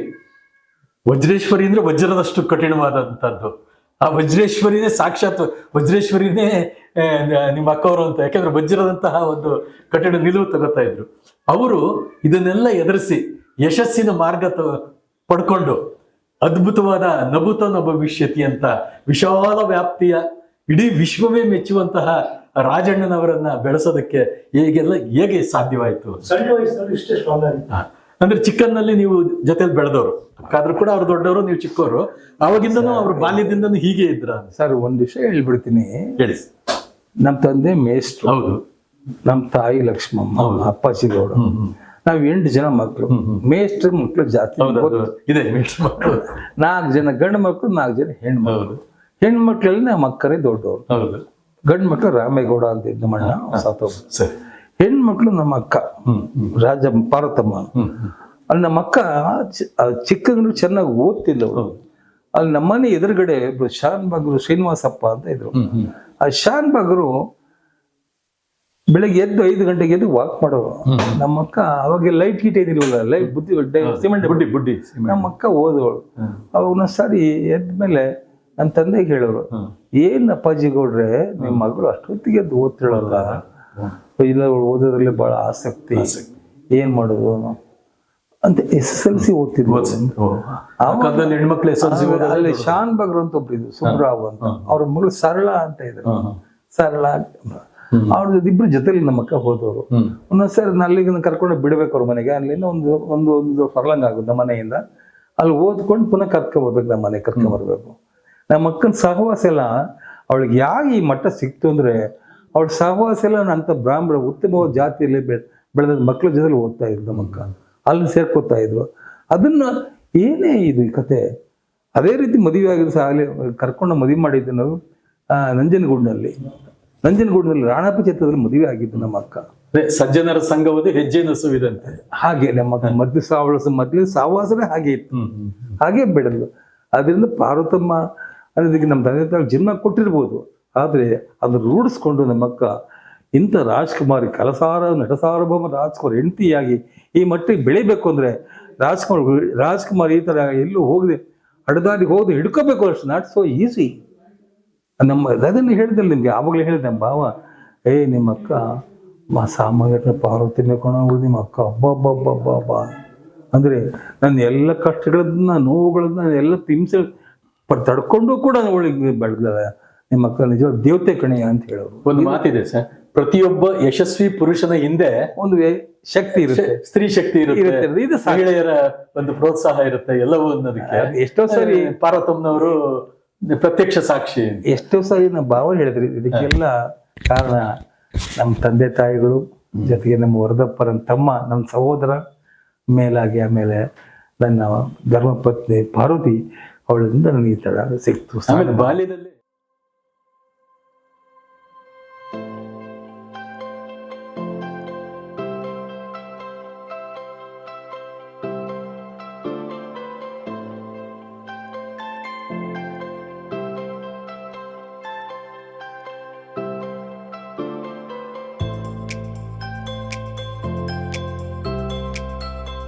ವಜ್ರೇಶ್ವರಿ ಅಂದ್ರೆ ವಜ್ರದಷ್ಟು ಕಠಿಣವಾದಂಥದ್ದು ಆ ವಜ್ರೇಶ್ವರಿನೇ ಸಾಕ್ಷಾತ್ ವಜ್ರೇಶ್ವರಿನೇ ನಿಮ್ಮ ಅಕ್ಕವರು ಅಂತ ಯಾಕಂದ್ರೆ ವಜ್ರದಂತಹ ಒಂದು ಕಠಿಣ ನಿಲುವು ತಗೋತಾ ಇದ್ರು. ಅವರು ಇದನ್ನೆಲ್ಲ ಎದುರಿಸಿ ಯಶಸ್ಸಿನ ಮಾರ್ಗ ತ- ಪಡ್ಕೊಂಡು ಅದ್ಭುತವಾದ ನಭುತನ ಭವಿಷ್ಯತಿ ಅಂತ ವಿಶಾಲ ವ್ಯಾಪ್ತಿಯ ಇಡೀ ವಿಶ್ವವೇ ಮೆಚ್ಚುವಂತಹ ರಾಜಣ್ಣನವರನ್ನ ಬೆಳೆಸೋದಕ್ಕೆ ಹೇಗೆಲ್ಲ ಹೇಗೆ ಸಾಧ್ಯವಾಯಿತು ಸಣ್ಣ ವಯಸ್ಸಿನಲ್ಲಿ ಇಷ್ಟೇ ಸ್ಟ್ರಾಂಗ್ ಆಗಿತ್ತು ಹಾ. ಅಂದ್ರೆ ಚಿಕ್ಕನ್ನಲ್ಲಿ ನೀವು ಜೊತೆಲಿ ಬೆಳೆದವರು. ಆದ್ರೂ ಕೂಡ ಅವ್ರು ದೊಡ್ಡವರು ನೀವು ಚಿಕ್ಕವರು ಅವಾಗಿಂದನೂ ಅವ್ರ ಬಾಲ್ಯದಿಂದನೂ ಹೀಗೆ ಇದ್ರ. ಸರ್ ಒಂದ್ ವಿಷಯ ಹೇಳ್ಬಿಡ್ತೀನಿ. ಹೇಳಿ. ನಮ್ಮ ತಂದೆ ಮೇಷ್ಟ್ರು. ಹೌದು. ನಮ್ಮ ತಾಯಿ ಲಕ್ಷ್ಮಮ್ಮ. ಅಪ್ಪಾಜಿ ಗೌಡ. ನಾವ್ ಎಂಟು ಜನ ಮಕ್ಕಳು ಮೇಷ್ಟ್ರ ಮಕ್ಕಳು ಜಾಸ್ತಿ ಇದೆ. ನಾಲ್ಕು ಜನ ಗಂಡು ಮಕ್ಕಳು ನಾಲ್ಕು ಜನ ಹೆಣ್ಮಕ್ಳು ಮಕ್ಳು. ಹೆಣ್ಮಕ್ಳಲ್ಲಿ ನಮ್ಮ ಅಕ್ಕರೇ ದೊಡ್ಡವರು. ಗಂಡು ಮಕ್ಕಳು ರಾಮೇಗೌಡ ಅಂತ ಇದ್ದ ಮಣ್ಣ ಸರಿ. ಹೆಣ್ಮಕ್ಳು ನಮ್ಮ ಅಕ್ಕ ರಾಜ ಪಾರ್ವತಮ್ಮ. ಅಲ್ಲಿ ನಮ್ಮ ಅಕ್ಕ ಚೆನ್ನಾಗಿ ಚಿಕ್ಕಂದ್ರು ಚೆನ್ನಾಗಿ ಓದ್ತಿದ್ದವರು ಅಲ್ಲಿ ನಮ್ಮನೆ ಎದುರುಗಡೆ ಒಬ್ರು ಶಾನ್ ಬಾಗ್ರು ಶ್ರೀನಿವಾಸಪ್ಪ ಅಂತ ಇದ್ರು. ಆ ಶಾನ್ ಬಾಗರು ಬೆಳಗ್ಗೆ ಎದ್ದು ಐದು ಗಂಟೆಗೆ ಎದ್ದು ವಾಕ್ ಮಾಡೋರು. ನಮ್ಮ ಅಕ್ಕ ಅವಾಗ ಲೈಟ್ ಗೀಟ್ ಏನಿಲ್ವಲ್ಲ ಲೈಟ್ ಬುದ್ಧಿ ಸಿಮೆಂಟ್ ಬುಡ್ಡಿ ಬುಡ್ಡಿ. ನಮ್ಮ ಅಕ್ಕ ಓದೋಳು. ಅವನ ಸಾರಿ ಎದ್ದ ಮೇಲೆ ನನ್ನ ತಂದೆಗೆ ಹೇಳೋರು. ಏನ್ ಅಪ್ಪಾಜಿ ಗೌಡ್ರೆ ನಿಮ್ಮ ಮಗಳು ಅಷ್ಟೊತ್ತಿಗೆ ಎದ್ದು ಓದ್ತಿಳಲ್ಲ ಇಲ್ಲ ಓದೋದ್ರಲ್ಲಿ ಬಹಳ ಆಸಕ್ತಿ. ಏನ್ ಮಾಡೋದು ಅಂತ ಎಸ್ ಎಸ್ ಎಲ್ ಸಿ ಓದ್ತಿದ್ರು ಹೆಣ್ಮಕ್ಳು ಎಸ್ ಎಲ್ ಸಿ ಆಮೇಲೆ ಅಲ್ಲಿ ಶಾನ್ ಬಗ್ರು ಅಂತ ಒಬ್ರು ಇದ್ರು ಸುಬ್ರಾವ್ ಅಂತ. ಅವ್ರ ಮಗಳು ಸರಳ ಅಂತ ಇದ್ರು. ಸರಳ. ಅವ್ರ ಇಬ್ರು ಜೊತೆಲಿ ನಮ್ಮ ಅಕ್ಕ ಹೋದವರು. ಒಂದೊಂದ್ಸರಿ ಅಲ್ಲಿಗೆ ಕರ್ಕೊಂಡು ಬಿಡ್ಬೇಕು ಅವ್ರ ಮನೆಗೆ. ಅಲ್ಲಿಂದ ಒಂದು ಒಂದು ಒಂದು ಫರ್ಲಂಗ್ ಆಗುತ್ತೆ ನಮ್ಮ ಮನೆಯಿಂದ. ಅಲ್ಲಿ ಓದ್ಕೊಂಡು ಪುನಃ ಕರ್ಕೊಂಡ್ ಬರ್ಬೇಕು ನಮ್ಮ ಮನೆ ಕರ್ಕೊಂಡ್ ಬರ್ಬೇಕು. ನಮ್ಮ ಅಕ್ಕನ ಸಹವಾಸ ಎಲ್ಲ ಅವಳಿಗೆ ಯಾವ ಈ ಮಟ್ಟ ಸಿಕ್ತು ಅಂದ್ರೆ ಅವಳ ಸಹವಾಸ ಎಲ್ಲ ಅಂತ ಬ್ರಾಹ್ಮಣ ಉತ್ತಮವಾದ ಜಾತಿಯಲ್ಲಿ ಬೆಳೆ ಬೆಳೆದ ಮಕ್ಕಳ ಜೊತೆಲಿ ಓದ್ತಾ ಇದ್ರು ನಮ್ಮ ಅಕ್ಕ ಅಲ್ಲಿ ಸೇರ್ಕೋತಾ ಇದ್ರು. ಅದನ್ನ ಏನೇ ಇದು ಈ ಕತೆ. ಅದೇ ರೀತಿ ಮದುವೆ ಆಗಿದ್ದು ಸಹ ಅಲ್ಲಿ ಕರ್ಕೊಂಡು ಮದುವೆ ಮಾಡಿದ್ದು ನಾವು ನಂಜನಗೂಡಿನಲ್ಲಿ. ನಂಜನಗೂಡಿನಲ್ಲಿ ರಾಣಪ್ಪ ಚಿತ್ರದಲ್ಲಿ ಮದುವೆ ಆಗಿದ್ದು ನಮ್ಮ ಅಕ್ಕ. ಸಜ್ಜನರ ಸಂಘವದು ಹೆಜ್ಜೆ ನಸುವಿದಂತೆ ಹಾಗೆ ನಮ್ಮ ಮದ್ವೆ ಸಾವಳ ಮದ್ವೆ ಸಾವಾಸನೇ ಹಾಗೆ ಇತ್ತು. ಹಾಗೆ ಬೆಳೆದ್ಲು ಅದರಿಂದ ಪಾರ್ವತಮ್ಮ ಅನ್ನೋದಕ್ಕೆ ನಮ್ಮ ತಂದೆ ತಾಯಿ ಜನ್ಮ ಕೊಟ್ಟಿರ್ಬೋದು. ಆದರೆ ಅದನ್ನು ರೂಢಿಸ್ಕೊಂಡು ನಮ್ಮಕ್ಕ ಇಂಥ ರಾಜ್ಕುಮಾರಿ ಕಲಸಾರ, ನಟಸಾರ್ವಭೌಮ ರಾಜ್ಕುಮಾರ್ ಹೆಂಡತಿಯಾಗಿ ಈ ಮಟ್ಟಿಗೆ ಬೆಳಿಬೇಕು ಅಂದರೆ ರಾಜ್ಕುಮಾರ್ ರಾಜ್ಕುಮಾರ್ ಈ ಥರ ಎಲ್ಲೂ ಹೋಗದೆ ಅಡ್ದಾರಿ ಹೋಗಿ ಹಿಡ್ಕೋಬೇಕು ಅಷ್ಟು. ನಾಟ್ ಸೋ ಈಸಿ ನಮ್ಮ ಅದನ್ನು ಹೇಳಿದೆ ನಿಮಗೆ, ಆವಾಗಲೇ ಹೇಳಿದೆ ನಮ್ಮ ಭಾವ ಏ, ನಿಮ್ಮ ಅಕ್ಕ, ಮಾ ಸಾಮಾನ್ಯ ಪಾರ್ವತಿನೇ ಕೊಣ ನಿಮ್ಮ ಅಕ್ಕ ಅಬ್ಬಬ್ಬಬ್ಬಬ್ಬ ಅಂದರೆ ನನ್ನ ಎಲ್ಲ ಕಷ್ಟಗಳನ್ನ, ನೋವುಗಳನ್ನ, ಎಲ್ಲ ತಿಂಸ ತಡ್ಕೊಂಡು ಕೂಡ ಅವಳಿಗೆ ಬೆಳೆದಾಳೆ ನಿಮ್ಮ ಮಕ್ಕಳು ನಿಜ ದೇವತೆ ಕಣಯ್ಯ ಅಂತ ಹೇಳೋರು ಒಂದು ಮಾತಿದೆ ಸರ್. ಪ್ರತಿಯೊಬ್ಬ ಯಶಸ್ವಿ ಪುರುಷನ ಹಿಂದೆ ಒಂದು ಶಕ್ತಿ ಇರುತ್ತೆ. ಸ್ತ್ರೀ ಶಕ್ತಿ ಇರುತ್ತೆ. ಇದು. ಮಹಿಳೆಯರ ಒಂದು ಪ್ರೋತ್ಸಾಹ ಇರುತ್ತೆ ಎಲ್ಲವೂ ಅನ್ನೋದಕ್ಕೆ. ಎಷ್ಟೋ ಸರಿ ಪಾರ್ವತಮ್ಮನವರು ಪ್ರತ್ಯಕ್ಷ ಸಾಕ್ಷಿ ಎಷ್ಟೋ ಸಾರಿ ನಮ್ಮ ಭಾವ ಹೇಳಿದ್ರಿ. ಇದಕ್ಕೆಲ್ಲ ಕಾರಣ ನಮ್ಮ ತಂದೆ ತಾಯಿಗಳು ಜೊತೆಗೆ ನಮ್ಮ ವರದಪ್ಪರ ತಮ್ಮ ನಮ್ಮ ಸಹೋದರ ಮೇಲಾಗಿ ಆಮೇಲೆ ನನ್ನ ಧರ್ಮಪತ್ನಿ ಪಾರ್ವತಿ ಅವಳಿಂದ ನನಗೆ ಈ ಥರ ಸಿಕ್ತು. ಬಾಲ್ಯದಲ್ಲಿ